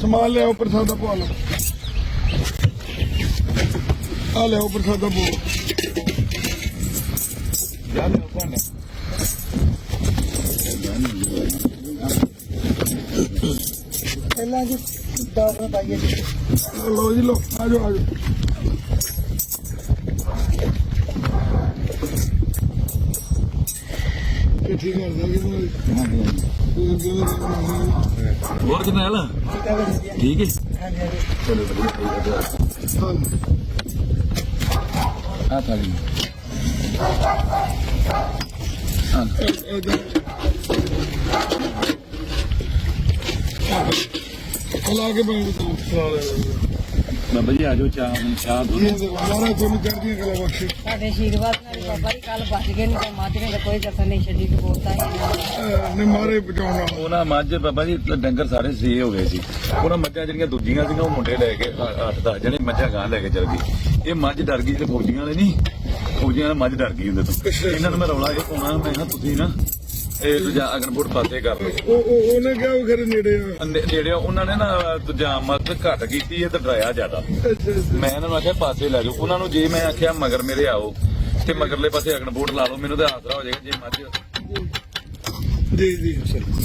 ਸਮਾਨ ਲਿਆਓ ਪ੍ਰਸਾਦਾ ਪਵਾ ਲਓ। ਆ ਲਿਆਓ ਪ੍ਰਸਾਦਾ ਪਵਾ ਪਹਿਲਾਂ ਜੀ ਦਾਲ ਪਾਈਏ। ਜੀ ਲਓ ਜੀ ਲਓ ਆ ਜਾਓ। ਆ ਇਹ ਠੀਕ ਕਰ ਦਾਂਗੇ ਤੁਹਾਨੂੰ ਹੋਰ ਜਨੈਲ ਠੀਕ ਹੈ। ਵਧੀਆ ਠੀਕ ਹੈ ਹਾਂਜੀ ਹਾਂਜੀ। ਚਲੋ ਵਧੀਆ ਆ ਥਾਲੀ ਲਾ ਕੇ ਬੈਠ ਜਾਓ ਬਾਬਾ ਜੀ ਆ ਜਾਓ ਚਾਹ ਚਾਹ ਦੋ। ਇਹ ਦੇਖੋ ਮਹਾਰਾਜ ਤੁਹਾਨੂੰ ਚੜ੍ਹਦੀਆਂ ਕਲਾ ਬਖਸ਼ੇ। ਸਾਡੇ ਆਸ਼ੀਰਵਾਦ ਨਾਲ ਬਾਬਾ ਜੀ ਕੱਲ ਬਚ ਗਏ ਨਹੀਂ ਤਾਂ ਮੱਝ ਨੇ ਤਾਂ ਕੋਈ ਕਸਰ ਨਹੀਂ ਛੱਡੀ ਤੇ ਬੋਲਤਾ ਹੀ ਅਹ ਨੇ ਮਾਰੇ ਬਚਾਉਣ ਵਾਲਾ। ਉਹਨਾਂ ਮੱਝ ਬਾਬਾ ਜੀ ਡੰਗਰ ਸਾਰੇ ਸੇ ਹੋ ਗਏ ਸੀ। ਉਹਨਾਂ ਮੱਝਾਂ ਜਿਹੜੀਆਂ ਦੂਜੀਆਂ ਸੀਗੀਆਂ ਉਹ ਮੁੰਡੇ ਲੈ ਕੇ 8-10 ਜਣੇ ਮੱਝਾਂ ਗਾਂ ਲੈ ਕੇ ਚਲ ਗਏ। ਇਹ ਮੱਝ ਡਰ ਗਈ ਜਿਹੜੇ ਫੌਜੀਆਂ ਵਾਲੇ ਨਹੀਂ। ਫੌਜੀਆਂ ਮੱਝ ਡਰ ਗਈ ਉਹਦੇ ਤੋਂ। ਇਹਨਾਂ ਨੂੰ ਮੈਂ ਰੌਲਾ ਇਹ ਪਾਉਣਾ ਮੈਂ ਕਿਹਾ ਤੁਸੀਂ ਨਾ ਇਹ ਦੂਜਾ ਅਗਨਪੁਰ ਪਾਸੇ ਕਰ ਲਓ। ਉਹ ਉਹ- ਉਹਨੇ ਕਿਹਾ ਉਹ ਖਰੇ ਨੇੜੇ ਆ। ਨੇ- ਜਿਹੜੇ ਉਹਨਾਂ ਨੇ ਨਾ ਦੂਜਾ ਮਤ ਘੱਟ ਕੀਤੀ ਇਹ ਤੇ ਡਰਾਇਆ ਜ਼ਿਆਦਾ। ਅੱਛਾ, ਅੱਛਾ। ਮੈਂ ਇਹਨਾਂ ਨੂੰ ਆਖਿਆ ਪਾਸੇ ਲੈ ਜਾਓ। ਉਹਨਾਂ ਨੂੰ ਜੇ ਮੈਂ ਆਖਿਆ ਮਗਰ ਮੇਰੇ ਆਓ। ਤੇ ਮਗਰਲੇ ਪਾਸੇ ਅਗਨ ਬੋਟ ਲਾ ਲਓ ਮੈਨੂੰ ਤਾਂ ਆਸਰਾ ਹੋ ਜਾਏਗਾ ਜੇ ਮੱਝ ਜੀ ਜੀ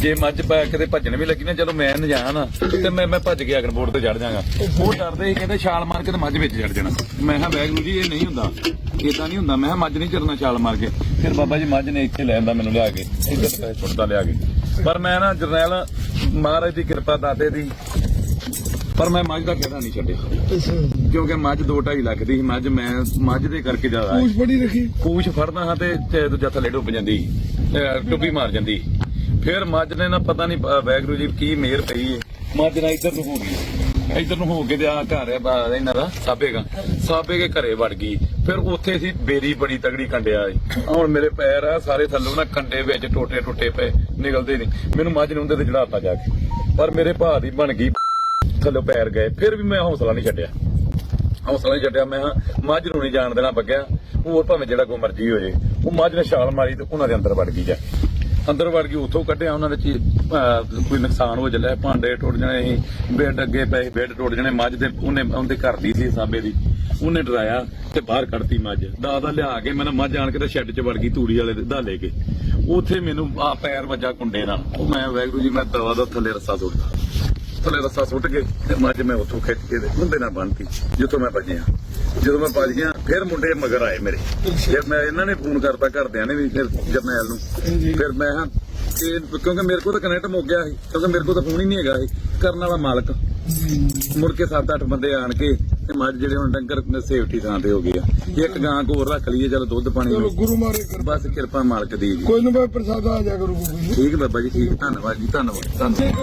ਜੇ। ਮੱਝ ਪਾ ਕਿਤੇ ਭੱਜਣ ਵੀ ਲੱਗੀ ਨਾ ਚਲੋ ਮੈਂ ਨਾ ਜਾਣਾ ਨਾ ਤੇ ਮੈਂ ਮੈਂ ਭੱਜ ਕੇ ਅਗਨ ਬੋਟ ਤੇ ਚੜ ਜਾਗਾ। ਉਹ ਡਰਦੇ ਸੀ ਕਹਿੰਦੇ ਛਾਲ ਮਾਰ ਕੇ ਤੇ ਮੱਝ ਵਿੱਚ ਚੜ ਜਾਣਾ। ਮੈਂ ਕਿਹਾ ਵੈਗਰੂ ਜੀ ਇਹ ਨਹੀਂ ਹੁੰਦਾ। ਇਦਾਂ ਨਹੀਂ ਹੁੰਦਾ। ਮੈਂ ਕਿਹਾ ਮੱਝ ਨਹੀਂ ਚੜਨਾ ਛਾਲ ਮਾਰ ਕੇ। ਫਿਰ ਬਾਬਾ ਜੀ ਮੱਝ ਨੇ ਇੱਥੇ ਲੈ ਆਂਦਾ ਮੈਨੂੰ ਲਿਆ ਕੇ ਇੱਧਰ ਤੇ ਛੁੱਟਦਾ ਲਿਆ ਕੇ। ਪਰ ਮੈਂ ਨਾ ਜਰਨੈਲ ਮਹਾਰਾਜ ਦੀ ਕਿਰਪਾ ਦਾਤੇ ਦੀ ਪਰ ਮੈਂ ਮੱਝ ਦਾ ਕਿਹੜਾ ਨਹੀਂ ਛੱਡਿਆ। ਕਿਉਂਕਿ ਮੱਝ 2.5 ਲੱਖ ਦੀ ਸੀ। ਮੱਝ ਮੈਂ ਮੱਝ ਦੇ ਕਰਕੇ ਜ਼ਿਆਦਾ ਪੂਛ ਬੜੀ ਰੱਖੀ। ਪੂਛ ਫੜਦਾ ਹਾਂ ਤੇ ਦੂਜਾ ਥੱਲੇ ਡੁੱਬ ਜਾਂਦੀ। ਡੁੱਬੀ ਮਾਰ ਜਾਂਦੀ। ਫਿਰ ਮੱਝ ਨੇ ਨਾ ਪਤਾ ਨਹੀਂ ਅਹ ਵੈਗਰੂ ਜੀ ਕੀ ਮੇਰ ਪਈ ਏ। ਮੱਝ ਨਾ ਇੱਧਰ ਨੂੰ ਹੋ ਗਈ। ਇੱਧਰ ਨੂੰ ਹੋ ਕੇ ਤੇ ਆ ਘਰ ਆ ਇਹਨਾਂ ਦਾ ਸਾਬੇਗਾ ਸਾਬੇ ਕੇ ਘਰੇ ਵੜ ਗਈ। ਫਿਰ ਉੱਥੇ ਸੀ ਬੇਰੀ ਬੜੀ ਤਗੜੀ ਕੰਡਿਆ ਹੁਣ ਮੇਰੇ ਪੈਰ ਆ, ਸਾਰੇ ਥੱਲੋਂ ਨਾ ਕੰਡੇ ਵਿੱਚ ਟੋਟੇ ਟੁੱਟੇ ਪਏ, ਨਿਕਲਦੇ ਨਹੀਂ ਮੈਨੂੰ ਮੱਝ ਨੂੰ ਉਹਦੇ ਤੇ ਚੜਾਤਾ ਜਾ ਕੇ। ਪਰ ਮੇਰੇ ਭਾਅ ਦੀ ਬਣ ਗਈ, ਥੱਲੋਂ ਪੈਰ ਗਏ। ਫਿਰ ਵੀ ਮੈਂ ਹੌਸਲਾ ਨਹੀਂ ਛੱਡਿਆ। ਹੌਸਲਾ ਨਹੀਂ ਛੱਡਿਆ, ਮੈਂ ਕਿਹਾ ਮੱਝ ਨੂੰ ਨਹੀਂ ਜਾਣ ਦੇਣਾ, ਬੱਗਿਆ। ਹੋਰ ਭਾਵੇਂ ਜਿਹੜਾ ਕੋਈ ਮਰਜ਼ੀ ਹੋ ਜੇ ਉਹ ਮੱਝ ਨੇ ਛਾਲ ਮਾਰੀ ਤੇ ਉਹਨਾਂ ਦੇ ਅੰਦਰ ਵੜ ਗਈ ਜਾ ਅੰਦਰ ਵੜ ਗਈ, ਉੱਥੋਂ ਕੱਢਿਆ ਉਹਨਾਂ ਦੇ ਚੀਜ਼ ਕੋਈ ਨੁਕਸਾਨ ਹੋ ਚੱਲਿਆ, ਭਾਂਡੇ ਟੁੱਟ ਜਾਣੇ ਸੀ, ਬੈੱਡ ਅੱਗੇ ਪਏ ਬੈੱਡ ਟੁੱਟ ਜਾਣੇ, ਮੱਝ ਦੇ, ਉਹਨੇ, ਉਹਦੇ ਘਰ ਦੀ ਸੀ ਸਾਬੇ ਦੀ, ਉਹਨੇ ਡਰਾਇਆ ਤੇ ਬਾਹਰ ਕੱਢਤੀ ਮੱਝ। ਦਾ ਲਿਆ ਕੇ ਮੈਨੂੰ ਮੱਝ ਆਣ ਕੇ ਤੇ ਸ਼ੈੱਡ 'ਚ ਵੜ ਗਈ ਤੂੜੀ ਵਾਲੇ ਦੇ ਲੈ ਕੇ। ਉਥੇ ਮੈਨੂੰ ਆ ਪੈਰ ਵੱਜਾ ਕੁੰਡੇ ਨਾਲ। ਉਹ ਮੈਂ ਵੈਗਰੂ ਜੀ, ਮੈਂ ਦਵਾ ਦਾ ਥੱਲੇ ਰੱਸਾ ਸੁੱਟਦਾ। ਥੱਲੇ ਰੱਸਾ ਸੁੱਟ ਕੇ ਤੇ ਮੱਝ ਮੈਂ ਉੱਥੋਂ ਖਿੱਚ ਕੇ ਤੇ ਹੁੰਦੇ ਨਾਲ ਬੰਨਤੀ, ਜਿੱਥੋਂ ਮੈਂ ਭੱਜਿਆ। ਜਦੋਂ ਮੈਂ ਭੱਜ ਗਿਆ ਫਿਰ ਮੁੰਡੇ ਮਗਰ ਆਏ ਮੇਰੇ। ਫਿਰ ਮੈਂ ਇਹਨਾਂ ਨੇ ਫੋਨ ਕਰਤਾ ਘਰਦਿਆਂ ਨੇ ਵੀ ਫਿਰ ਜਰਨੈਲ ਨੂੰ। ਫਿਰ ਮੈਂ ਹਾਂ ਕਿ ਕਿਉਂਕਿ ਮੇਰੇ ਕੋਲ ਤਾਂ ਕਨੈਕਟ ਮੁੱਕ ਗਿਆ ਸੀ ਕਿਉਂਕਿ ਮੇਰੇ ਕੋਲ ਤਾਂ ਫੋਨ ਹੀ ਨਹੀਂ ਹੈਗਾ ਸੀ ਕਰਨ ਵਾਲਾ ਮਾਲਕ। ਮੁੜ ਕੇ 7-8 ਬੰਦੇ ਆਣ ਕੇ ਤੇ ਮੱਝ ਜਿਹੜੇ ਹੁਣ ਡੰਗਰ ਸੇਫਟੀ ਥਾਂ ਤੇ ਹੋ ਗਏ ਆ। ਇੱਕ ਗਾਂ ਕੋਲ ਰੱਖ ਲਈਏ ਚਲੋ ਦੁੱਧ ਪਾਣੀ ਚਲੋ। ਗੁਰੂ ਮਾਰੇ ਬਸ ਕਿਰਪਾ ਮਾਲਕ ਦੀ ਜੀ। ਕੋਈ ਨਾ ਮੈਂ ਪ੍ਰਸਾਦਾ ਆ ਜਾ ਕੋਈ। ਠੀਕ ਬਾਬਾ ਜੀ ਠੀਕ। ਧੰਨਵਾਦ ਜੀ ਧੰਨਵਾਦ ਧੰਨਵਾਦ।